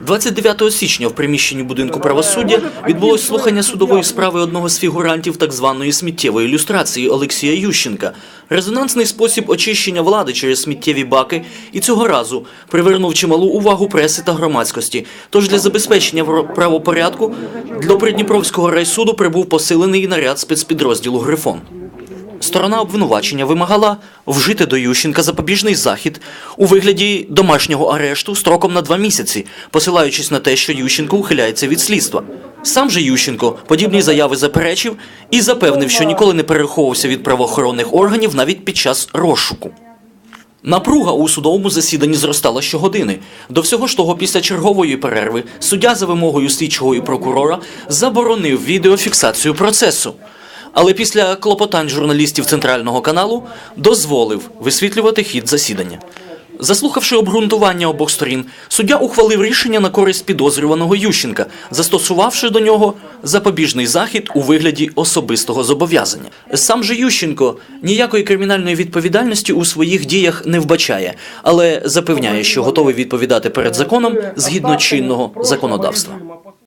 29 січня в приміщенні будинку правосуддя відбулось слухання судової справи одного з фігурантів так званої сміттєвої ілюстрації Олексія Ющенка. Резонансний спосіб очищення влади через сміттєві баки і цього разу привернув чималу увагу преси та громадськості. Тож для забезпечення правопорядку до Придніпровського райсуду прибув посилений наряд спецпідрозділу Грифон. Сторона обвинувачення вимагала вжити до Ющенка запобіжний захід у вигляді домашнього арешту строком на два місяці, посилаючись на те, що Ющенко ухиляється від слідства. Сам же Ющенко подібні заяви заперечив і запевнив, що ніколи не переховувався від правоохоронних органів навіть під час розшуку. Напруга у судовому засіданні зростала щогодини. До всього ж того, після чергової перерви суддя за вимогою слідчого і прокурора заборонив відеофіксацію процесу. Але після клопотань журналістів центрального каналу дозволив висвітлювати хід засідання. Заслухавши обґрунтування обох сторін, суддя ухвалив рішення на користь підозрюваного Ющенка, застосувавши до нього запобіжний захід у вигляді особистого зобов'язання. Сам же Ющенко ніякої кримінальної відповідальності у своїх діях не вбачає, але запевняє, що готовий відповідати перед законом згідно чинного законодавства.